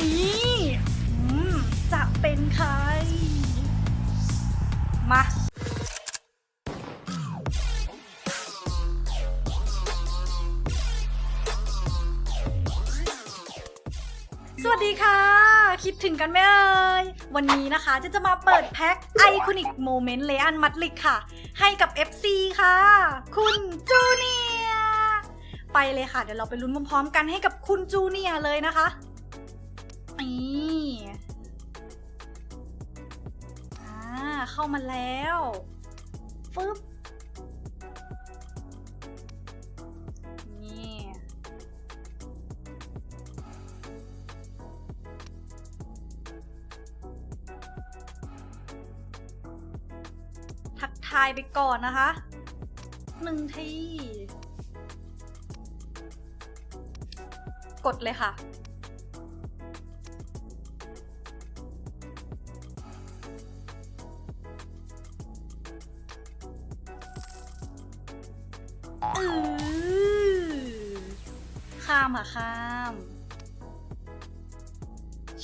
นี้จะเป็นใคร มาสวัสดีค่ะ คิดถึงกันไหมเอ่ย วันนี้นะคะจะจะมาเปิดแพ็คไอคอนิกโมเมนต์เลอันมัตลิกค่ะ ให้กับ FC ค่ะ คุณจูเนียไปเลยค่ะ เดี๋ยวเราไปลุ้นพร้อมๆกันให้กับคุณจูเนียเลยนะคะ นี่อ่าเข้ามาแล้วฟึบนี่ทักทายไปก่อนนะคะหนึ่งที กดเลยค่ะ อือข้ามค่ะข้าม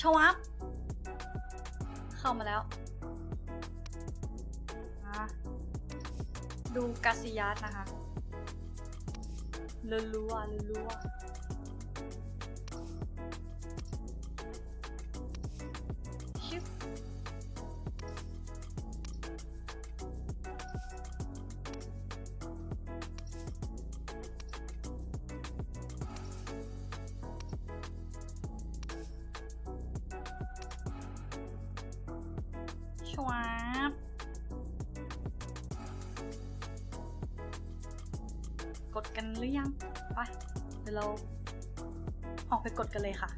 ชวับเข้ามาแล้ว ดูกาซิยัสนะคะลัวลัวๆลัวๆ ชวับกดกันหรือยัง ไป เดี๋ยวเราออกไปกดกันเลยค่ะ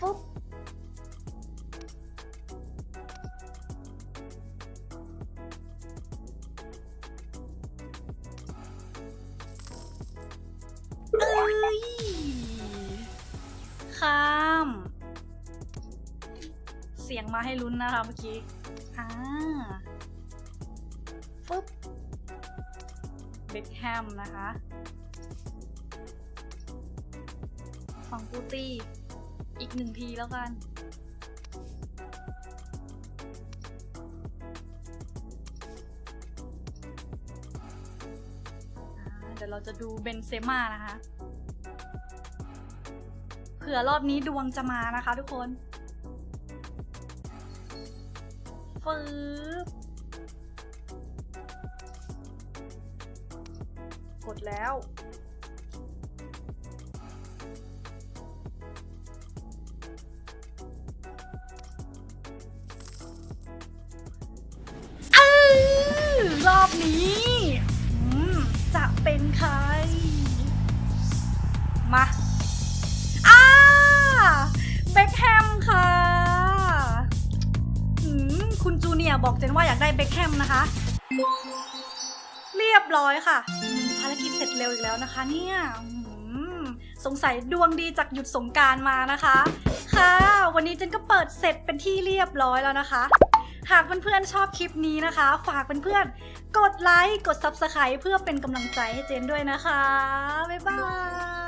ฟุ๊บ เสียงมาให้ลุ้นนะคะเมื่อกี้ อ่าฟึ๊บเบคแฮมนะคะฝั่งปูตี้ อีกหนึ่งทีแล้วกัน เดี๋ยวเราจะดูเบนเซม่านะคะ เผื่อรอบนี้ดวงจะมานะคะทุกคน ฟืบกดแล้วอือรอบนี้อืมจะเป็นใคร มา เนียบอกเจนว่าอยากได้เบคแฮมนะคะ เรียบร้อยค่ะภารกิจเสร็จเร็วอีกแล้วนะคะ เนี่ยสงสัยดวงดีจากหยุดสงการมานะคะ ค่ะ วันนี้เจนก็เปิดเสร็จเป็นที่เรียบร้อยแล้วนะคะ หากเพื่อนๆชอบคลิปนี้นะคะ ฝากเพื่อนๆกดไลค์กด Subscribe เพื่อเป็นกำลังใจให้เจนด้วยนะคะ บ๊ายบาย